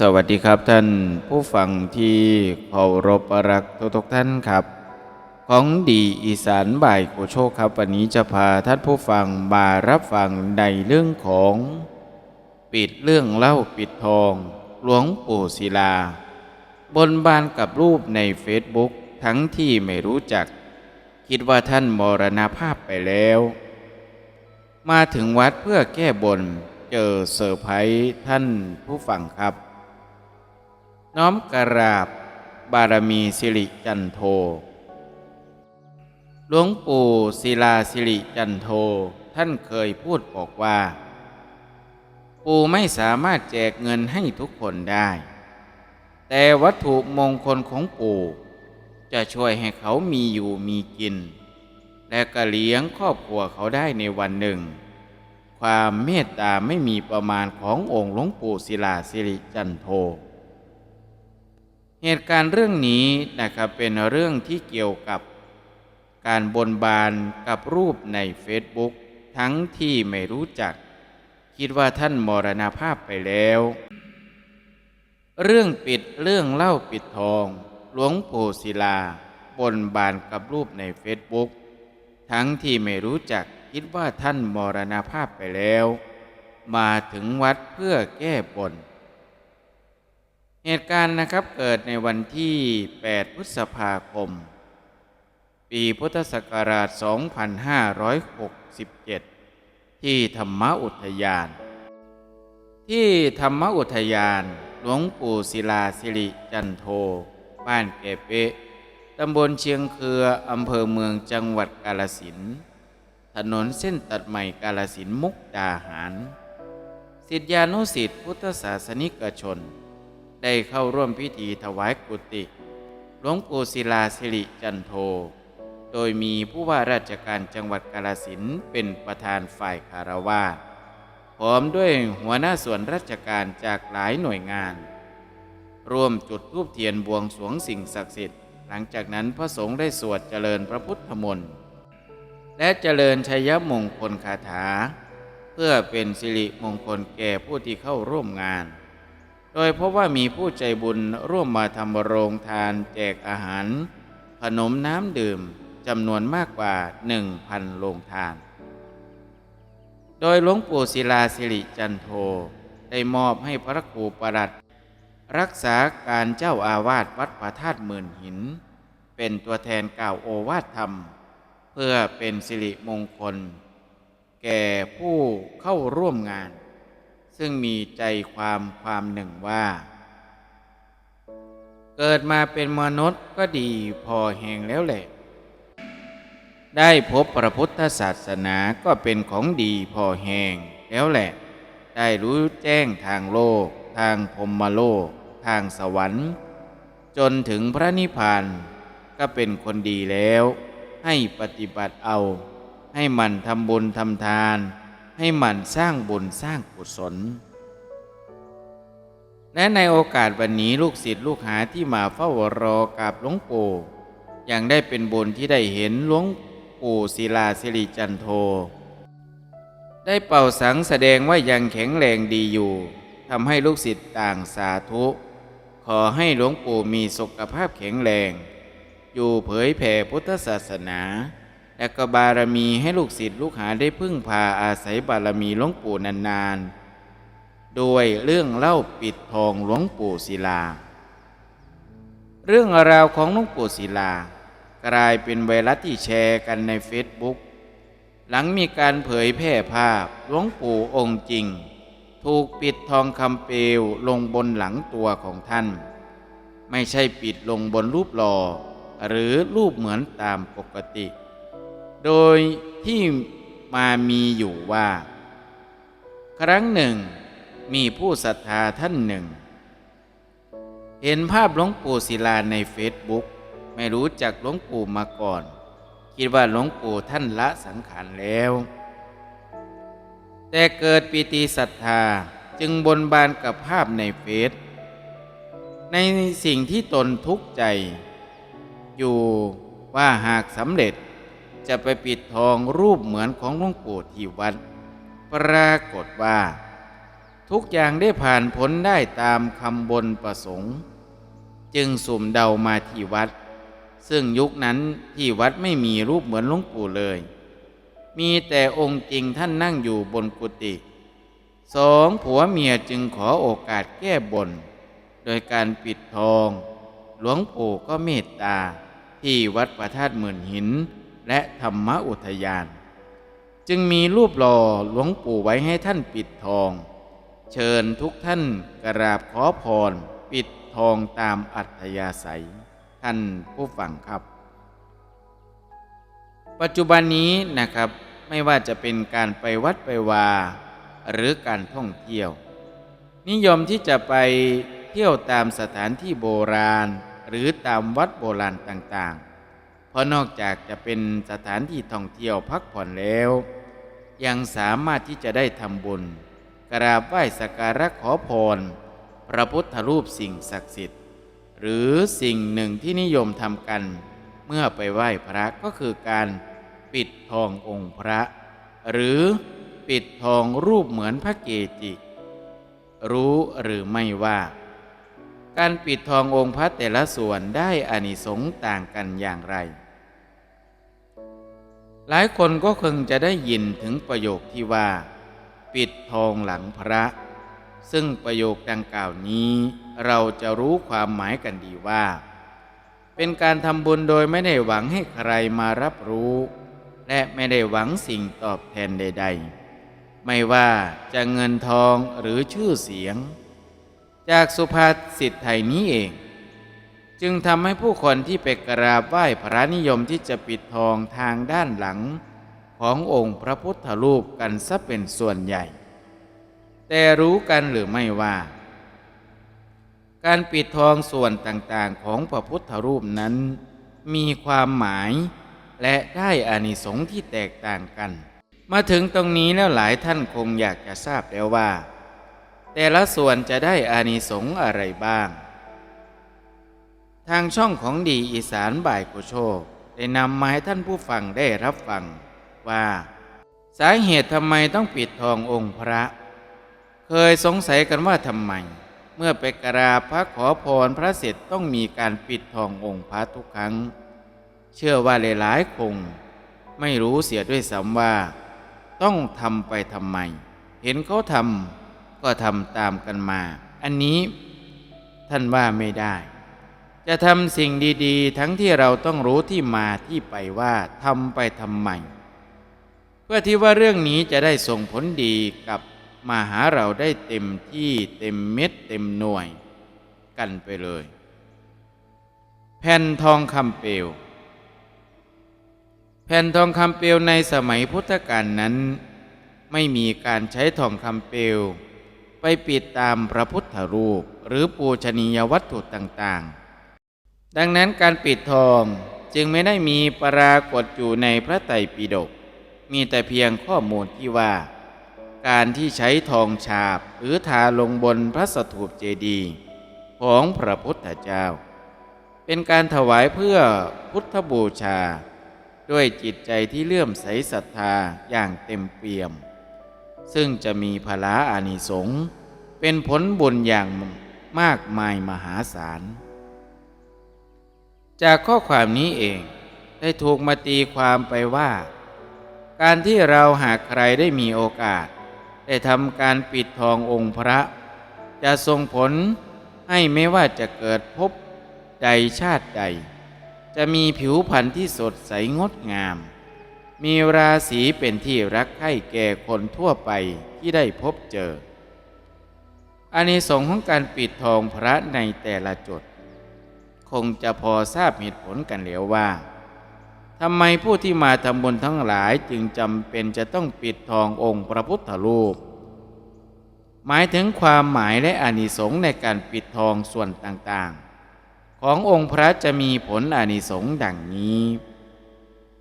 สวัสดีครับท่านผู้ฟังที่เคารพรักทุกทุกท่านครับ ของดีอีสานบ่ายโกโชคครับ วันนี้จะพาท่านผู้ฟังมารับฟังในเรื่องของ ปิดเรื่องเล่าปิดทอง หลวงปู่ศิลา บนบานกับรูปในเฟซบุ๊กทั้งที่ไม่รู้จัก คิดว่าท่านมรณภาพไปแล้ว มาถึงวัดเพื่อแก้บนเจอเซอร์ไพรส์ท่านผู้ฟังครับ น้อมกราบบารมีสิริจันโท หลวงปู่ศิลาสิริจันโทท่านเคยพูดบอกว่า ปู่ไม่สามารถแจกเงินให้ทุกคนได้ แต่วัตถุมงคลของปู่จะช่วยให้เขามีอยู่มีกิน และก็เลี้ยงครอบครัวเขาได้ในวันหนึ่ง ความเมตตาไม่มีประมาณขององค์หลวงปู่ศิลาสิริจันโท เหตุการณ์เรื่องนี้นะครับเป็นเรื่องที่เกี่ยวกับการบนบานกับรูปในเฟซบุ๊กทั้งที่ไม่รู้จัก คิดว่าท่านมรณภาพไปแล้ว เรื่องปิดเรื่องเล่าปิดทอง หลวงปู่ศิลา บนบานกับรูปในเฟซบุ๊กทั้งที่ไม่รู้จักคิดว่าท่านมรณภาพไปแล้ว มาถึงวัดเพื่อแก้บน เหตุการณ์นะครับเกิดในวันที่ 8 พฤษภาคม ปีพุทธศักราช 2567 ที่ธรรมอุทยาน ที่ธรรมอุทยานหลวงปู่ศิลาสิริจันโท บ้านแก่เปะตำบลเชียงเครืออำเภอเมืองจังหวัดกาลสิน ถนนเส้นตัดใหม่กาลสินมุกดาหาร สิทธิานุสิทธิพุทธศาสนิกชน ได้เข้าร่วมพิธีถวายกุฏิหลวงปู่ศิลาสิริจันโท โดยมีผู้ว่าราชการจังหวัดกาลสินเป็นประธานฝ่ายคารวาสพร้อมด้วยหัวหน้าส่วนราชการจากหลายหน่วยงาน ร่วมจุดธูปเทียนบวงสรวงสิ่งศักดิ์สิทธิ์ หลังจากนั้นพระสงฆ์ได้สวดเจริญพระพุทธมนต์และเจริญชัยมงคลคาถา เพื่อเป็นสิริมงคลแก่ผู้ที่เข้าร่วมงาน โดยเพราะว่ามีผู้ใจบุญร่วมมาทำโรงทานแจกอาหาร ขนมน้ำดื่มจำนวนมากกว่า 1,000 โรงทาน โดยหลวงปู่ศิลาสิริจันโท ได้มอบให้พระครูประหลัด รักษาการเจ้าอาวาสวัดพระธาตุหมื่นหิน เป็นตัวแทนกล่าวโอวาทธรรม เพื่อเป็นสิริมงคล แก่ผู้เข้าร่วมงาน ซึ่งมีใจความความหนึ่งว่า เกิดมาเป็นมนุษย์ก็ดีพอแห่งแล้วแหละ ได้พบพระพุทธศาสนาก็เป็นของดีพอแห่งแล้วแหละ ได้รู้แจ้งทางโลก ทางพรมโลก ทางสวรรค์ จนถึงพระนิพพานก็เป็นคนดีแล้ว ให้ปฏิบัติเอา ให้มันทำบุญทำทาน ให้มันสร้างบุญสร้างกุศล และในโอกาสวันนี้ลูกศิษย์ลูกหาที่มาเฝ้ารอกับหลวงปู่ยังได้เป็นบุญที่ได้เห็นหลวงปู่ศิลาสิริจันโท ได้เป่าสังแสดงว่ายังแข็งแรงดีอยู่ทำให้ลูกศิษย์ต่างสาธุ ขอให้หลวงปู่มีสุขภาพแข็งแรง อยู่เผยแผ่พุทธศาสนา และก็บารมีให้ลูกศิษย์ลูกหาได้พึ่งพาอาศัยบารมีหลวงปู่นานๆ โดยเรื่องเล่าปิดทองหลวงปู่ศิลา เรื่องราวของหลวงปู่ศิลา กลายเป็นไวรัสที่แชร์กันในเฟซบุ๊กหลังมีการเผยแพร่ภาพหลวงปู่องค์จริง ถูกปิดทองคำเปลวลงบนหลังตัวของท่าน ไม่ใช่ปิดลงบนรูปหล่อหรือรูปเหมือนตามปกติ โดยที่มามีอยู่ว่า ครั้งหนึ่งมีผู้ศรัทธาท่านหนึ่ง เห็นภาพหลวงปู่ศิลาในเฟซบุ๊กไม่รู้จักหลวงปู่มาก่อน คิดว่าหลวงปู่ท่านละสังขารแล้ว แต่เกิดปีติศรัทธาจึงบนบานกับภาพในเฟซในสิ่งที่ตนทุกข์ใจ อยู่ว่าหากสำเร็จ จะไปปิดทองรูปเหมือนของหลวงปู่ที่วัด ปรากฏว่า ทุกอย่างได้ผ่านพ้นได้ตามคำบนประสงค์ จึงสุ่มเดามาที่วัด ซึ่งยุคนั้นที่วัดไม่มีรูปเหมือนหลวงปู่เลย มีแต่องค์จริงท่านนั่งอยู่บนกุฏิสองผัวเมียจึงขอโอกาสแก้บน โดยการปิดทอง หลวงปู่ก็เมตตา ที่วัดประธาตุหมื่นหิน และธรรมอุทยาน จึงมีรูปหล่อหลวงปู่ไว้ให้ท่านปิดทอง เชิญทุกท่านกราบขอพร ปิดทองตามอัธยาศัย ท่านผู้ฟังครับ ปัจจุบันนี้นะครับไม่ว่าจะเป็นการไปวัดไปวา หรือการท่องเที่ยว นิยมที่จะไปเที่ยวตามสถานที่โบราณ หรือตามวัดโบราณต่างๆ ราะนอกจากจะเป็นสถานที่ท่องเที่ยวพักผ่อนแล้ว ยังสามารถที่จะได้ทำบุญ กราบไหว้สักการะขอพร พระพุทธรูปสิ่งศักดิ์สิทธิ์ หรือสิ่งหนึ่งที่นิยมทำกัน เมื่อไปไหว้พระก็คือการปิดทององค์พระ หรือปิดทองรูปเหมือนพระเกจิ รู้หรือไม่ว่า การปิดทององค์พระแต่ละส่วนได้อานิสงส์ต่างกันอย่างไร หลายคนก็คงจะได้ยินถึงประโยคที่ว่า ปิดทองหลังพระ ซึ่งประโยคดังกล่าวนี้ เราจะรู้ความหมายกันดีว่า เป็นการทำบุญโดยไม่ได้หวังให้ใครมารับรู้ และไม่ได้หวังสิ่งตอบแทนใด ๆ ไม่ว่าจะเงินทองหรือชื่อเสียง จากสุภาษิตไทยนี้เอง จึงทำให้ผู้คนที่ไปกราบไหว้พระนิยมที่จะปิดทองทางด้านหลัง ขององค์พระพุทธรูปกันซะเป็นส่วนใหญ่ แต่รู้กันหรือไม่ว่า การปิดทองส่วนต่างๆของพระพุทธรูปนั้น มีความหมายและได้อานิสงส์ที่แตกต่างกัน มาถึงตรงนี้แล้วหลายท่านคงอยากจะทราบแล้วว่า แต่ละส่วนจะได้อานิสงส์อะไรบ้าง ทางช่องของดีอีสานบ่ายกุโชค ได้นำมาให้ท่านผู้ฟังได้รับฟังว่า สาเหตุทำไมต้องปิดทององค์พระ เคยสงสัยกันว่าทำไม เมื่อไปกราบพระขอพรพระเสร็จต้องมีการปิดทององค์พระทุกครั้ง เชื่อว่าหลายๆคง ไม่รู้เสียด้วยซ้ำว่า ต้องทำไปทำไม เห็นเขาทำก็ทำตามกันมา อันนี้ท่านว่าไม่ได้ จะทำสิ่งดีๆ ทั้งที่เราต้องรู้ที่มาที่ไปว่าทำไปทำไมเพื่อที่ว่าเรื่องนี้จะได้ส่งผลดีกับมาหาเราได้เต็มที่เต็มเม็ดเต็มหน่วย กันไปเลย แผ่นทองคำเปลว แผ่นทองคำเปลวในสมัยพุทธกาลนั้น ไม่มีการใช้ทองคำเปลว ไปปิดตามพระพุทธรูปหรือปูชนียวัตถุต่างๆ ดังนั้นการปิดทองจึงไม่ได้มีปรากฏอยู่ในพระไตรปิฎกมีแต่เพียงข้อมูลที่ว่า การที่ใช้ทองฉาบหรือทาลงบนพระสถูปเจดีย์ของพระพุทธเจ้า เป็นการถวายเพื่อพุทธบูชา ด้วยจิตใจที่เลื่อมใสศรัทธาอย่างเต็มเปี่ยม ซึ่งจะมีพลาอานิสงส์เป็นผลบุญอย่างมากมายมหาศาล จากข้อความนี้เองได้ถูกมาตีความไปว่า การที่เราหากใครได้มีโอกาส ได้ทำการปิดทององค์พระ จะส่งผลให้ไม่ว่าจะเกิดพบใดชาติใด จะมีผิวพรรณที่สดใสงดงาม มีราศีเป็นที่รักใคร่แก่คนทั่วไปที่ได้พบเจออานิสงส์ของการปิดทองพระในแต่ละจุด คงจะพอทราบเหตุผลกันแล้วว่าทำไมผู้ที่มาทำบุญทั้งหลายจึงจำเป็นจะต้องปิดทององค์พระพุทธรูป หมายถึงความหมายและอานิสงส์ในการปิดทองส่วนต่างๆ ขององค์พระจะมีผลอานิสงส์ดังนี้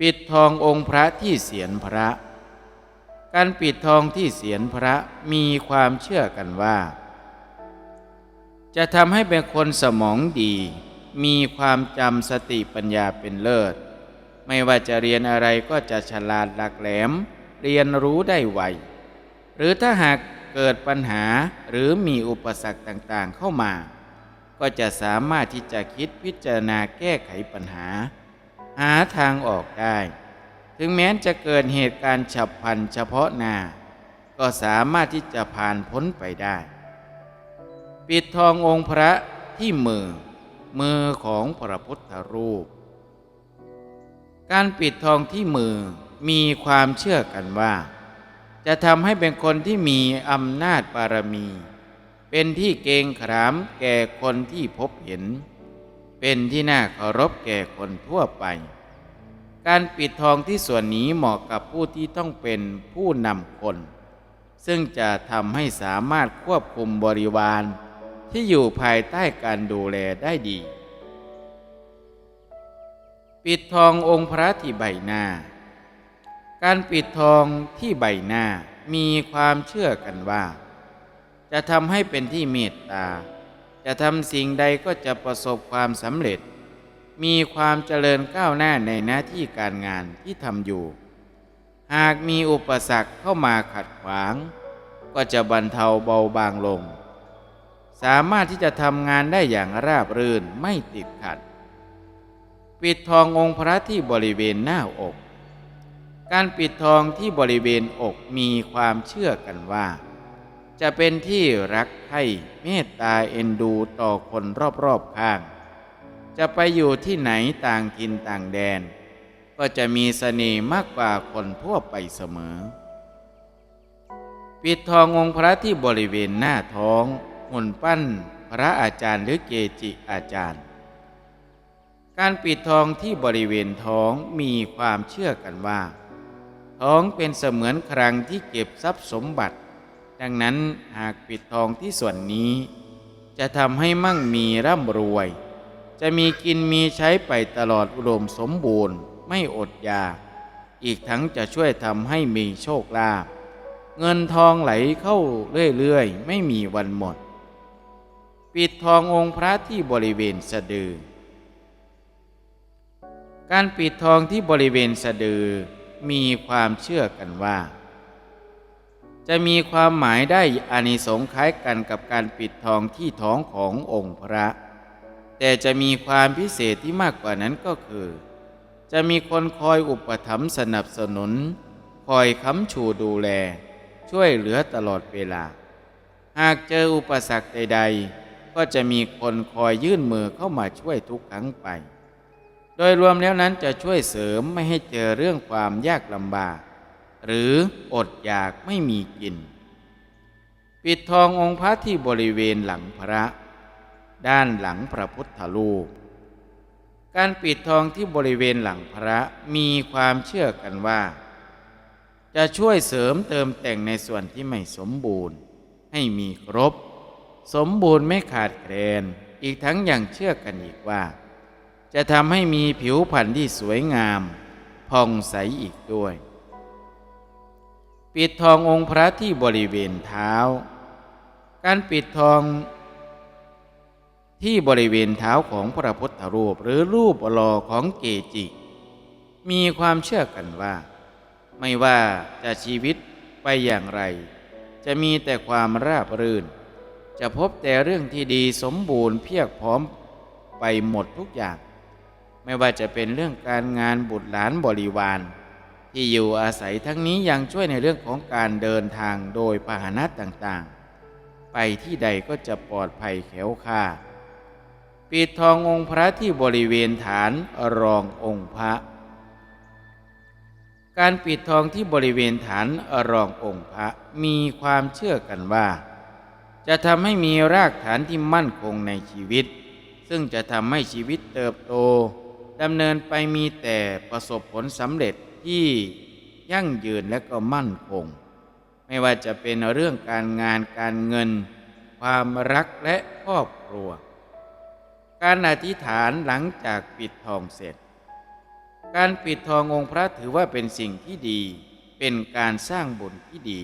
ปิดทององค์พระที่เสียนพระ การปิดทองที่เสียนพระมีความเชื่อกันว่า จะทำให้เป็นคนสมองดี มีความจำสติปัญญาเป็นเลิศ ไม่ว่าจะเรียนอะไรก็จะฉลาดหลักแหลม เรียนรู้ได้ไว หรือถ้าหากเกิดปัญหาหรือมีอุปสรรคต่างๆเข้ามา ก็จะสามารถที่จะคิดพิจารณาแก้ไขปัญหา หาทางออกได้ ถึงแม้จะเกิดเหตุการณ์ฉับพลันเฉพาะหน้า ก็สามารถที่จะผ่านพ้นไปได้ ปิดทององค์พระที่มือ มือของพระพุทธรูป การปิดทองที่มือมีความเชื่อกันว่า จะทำให้เป็นคนที่มีอำนาจบารมี เป็นที่เกรงขามแก่คนที่พบเห็น เป็นที่น่าเคารพแก่คนทั่วไป การปิดทองที่ส่วนนี้เหมาะกับผู้ที่ต้องเป็นผู้นำคน ซึ่งจะทำให้สามารถควบคุมบริวาร ที่อยู่ภายใต้การดูแลได้ดี ปิดทององค์พระที่ใบหน้า การปิดทองที่ใบหน้ามีความเชื่อกันว่า จะทำให้เป็นที่เมตตา จะทำสิ่งใดก็จะประสบความสำเร็จ มีความเจริญก้าวหน้าในหน้าที่การงานที่ทำอยู่ หากมีอุปสรรคเข้ามาขัดขวาง ก็จะบรรเทาเบาบางลง สามารถที่จะทำงานได้อย่างราบรื่นไม่ติดขัด ปิดทององค์พระที่บริเวณหน้าอก การปิดทองที่บริเวณอกมีความเชื่อกันว่า จะเป็นที่รักใคร่เมตตาเอ็นดูต่อคนรอบๆข้าง จะไปอยู่ที่ไหนต่างถิ่นต่างแดน ก็จะมีเสน่ห์มากกว่าคนทั่วไปเสมอ ปิดทององค์พระที่บริเวณหน้าท้อง หุ่นปั้นพระอาจารย์หรือเกจิอาจารย์ การปิดทองที่บริเวณท้องมีความเชื่อกันว่า ท้องเป็นเสมือนครังที่เก็บทรัพย์สมบัติ ดังนั้นหากปิดทองที่ส่วนนี้ จะทำให้มั่งมีร่ำรวย จะมีกินมีใช้ไปตลอดอุดมสมบูรณ์ ไม่อดอยาก อีกทั้งจะช่วยทำให้มีโชคลาภเงินทองไหลเข้าเรื่อยๆ ไม่มีวันหมด ปิดทององค์พระที่บริเวณสะดือ การปิดทองที่บริเวณสะดือมีความเชื่อกันว่า จะมีความหมายได้อานิสงส์คล้ายกันกับการปิดทองที่ท้องขององค์พระ แต่จะมีความพิเศษที่มากกว่านั้นก็คือ จะมีคนคอยอุปถัมภ์สนับสนุน คอยค้ำชูดูแล ช่วยเหลือตลอดเวลา หากเจออุปสรรคใด ๆ ก็จะมีคนคอยยื่นมือเข้ามาช่วยทุกครั้งไป โดยรวมแล้วนั้นจะช่วยเสริมไม่ให้เจอเรื่องความยากลำบาก หรืออดอยากไม่มีกิน ปิดทององค์พระที่บริเวณหลังพระ ด้านหลังพระพุทธรูปการปิดทองที่บริเวณหลังพระมีความเชื่อกันว่า จะช่วยเสริมเติมแต่งในส่วนที่ไม่สมบูรณ์ ให้มีครบ สมบูรณ์ไม่ขาดแคลน อีกทั้งยังเชื่อกันอีกว่า จะทำให้มีผิวพรรณที่สวยงาม ผ่องใสอีกด้วย ปิดทององค์พระที่บริเวณเท้า การปิดทองที่บริเวณเท้าของพระพุทธรูปหรือรูปหล่อของเกจิ มีความเชื่อกันว่า ไม่ว่าจะชีวิตไปอย่างไร จะมีแต่ความราบรื่น จะพบแต่เรื่องที่ดีสมบูรณ์เพียบพร้อมไปหมดทุกอย่าง ไม่ว่าจะเป็นเรื่องการงานบุตรหลานบริวาร ที่อยู่อาศัยทั้งนี้ยังช่วยในเรื่องของการเดินทางโดยพาหนะต่างๆ ไปที่ใดก็จะปลอดภัยแข็วคลาปิดทององค์พระที่บริเวณฐานรององค์พระ การปิดทองที่บริเวณฐานรององค์พระมีความเชื่อกันว่า จะทำให้มีรากฐานที่มั่นคงในชีวิต ซึ่งจะทำให้ชีวิตเติบโตดำเนินไปมีแต่ประสบผลสำเร็จที่ยั่งยืนและก็มั่นคง ไม่ว่าจะเป็นเรื่องการงานการเงิน ความรักและครอบครัว การอธิษฐานหลังจากปิดทองเสร็จ การปิดทององค์พระถือว่าเป็นสิ่งที่ดี เป็นการสร้างบุญที่ดี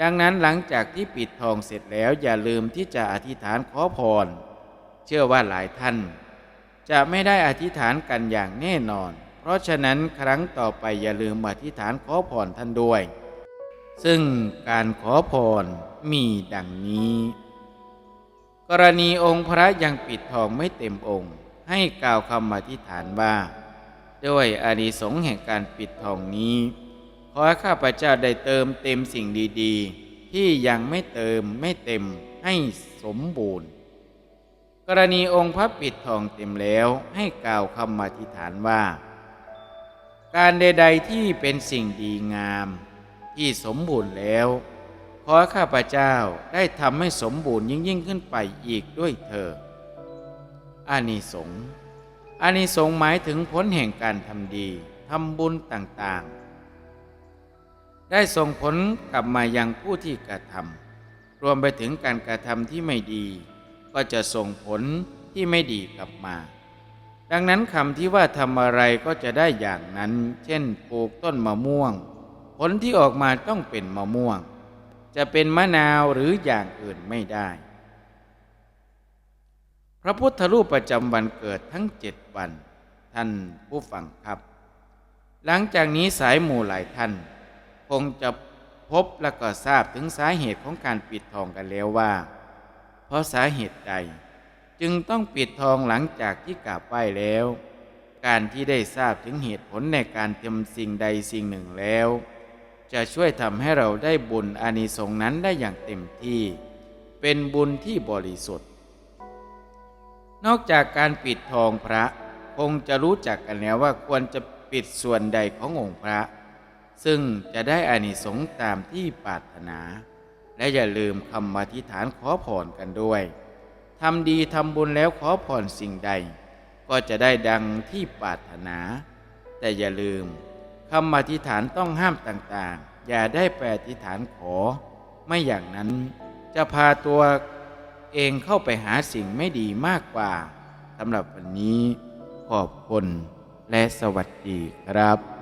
ดังนั้นหลังจากที่ปิดทองเสร็จแล้วอย่าลืมที่จะอธิษฐานขอพร เชื่อว่าหลายท่าน จะไม่ได้อธิษฐานกันอย่างแน่นอน เพราะฉะนั้นครั้งต่อไปอย่าลืมอธิษฐานขอพรท่านด้วย ซึ่งการขอพรมีดังนี้ กรณีองค์พระยังปิดทองไม่เต็มองค์ ให้กล่าวคำอธิษฐานว่า ด้วยอานิสงส์แห่งการปิดทองนี้ ขอข้าพเจ้าได้เติมเต็มสิ่งดีๆ ที่ยังไม่เติมไม่เต็มให้สมบูรณ์ กรณีองค์พระปิดทองเต็มแล้วให้กล่าวคำอธิษฐานว่า การใดๆที่เป็นสิ่งดีงาม ที่สมบูรณ์แล้ว ขอข้าพเจ้าได้ทำให้สมบูรณ์ยิ่งยิ่งขึ้นไปอีกด้วยเถิดอานิสงส์อานิสงส์หมายถึงผลแห่งการทำดีทำบุญต่างๆ ได้ส่งผลกลับมายังผู้ที่กระทำรวมไปถึงการกระทำที่ไม่ดี ก็จะส่งผลที่ไม่ดีกลับมา ดังนั้นคำที่ว่าทำอะไรก็จะได้อย่างนั้น เช่นปลูกต้นมะม่วง ผลที่ออกมาต้องเป็นมะม่วง จะเป็นมะนาวหรืออย่างอื่นไม่ได้ พระพุทธรูปประจำวันเกิดทั้งเจ็ดวัน ท่านผู้ฟังครับ หลังจากนี้สายหมู่หลายท่าน คงจะพบและก็ทราบถึงสาเหตุของการปิดทองกันแล้วว่า เพราะสาเหตุใด จึงต้องปิดทองหลังจากที่กราบไหว้แล้ว การที่ได้ทราบถึงเหตุผลในการทำสิ่งใดสิ่งหนึ่งแล้ว จะช่วยทำให้เราได้บุญอานิสงส์นั้นได้อย่างเต็มที่ เป็นบุญที่บริสุทธิ์ นอกจากการปิดทองพระคงจะรู้จักกันแล้วว่าควรจะปิดส่วนใดขององค์พระ ซึ่งจะได้อานิสงส์ตามที่ปรารถนา และอย่าลืมคำอธิษฐานขอพรกันด้วยทำดีทำบุญแล้วขอพรสิ่งใด ก็จะได้ดังที่ปรารถนา แต่อย่าลืมคำอธิษฐานต้องห้ามต่างๆ อย่าได้ไปอธิษฐานขอ ไม่อย่างนั้นจะพาตัวเองเข้าไปหาสิ่งไม่ดีมากกว่าสำหรับวันนี้ขอบคุณและสวัสดีครับ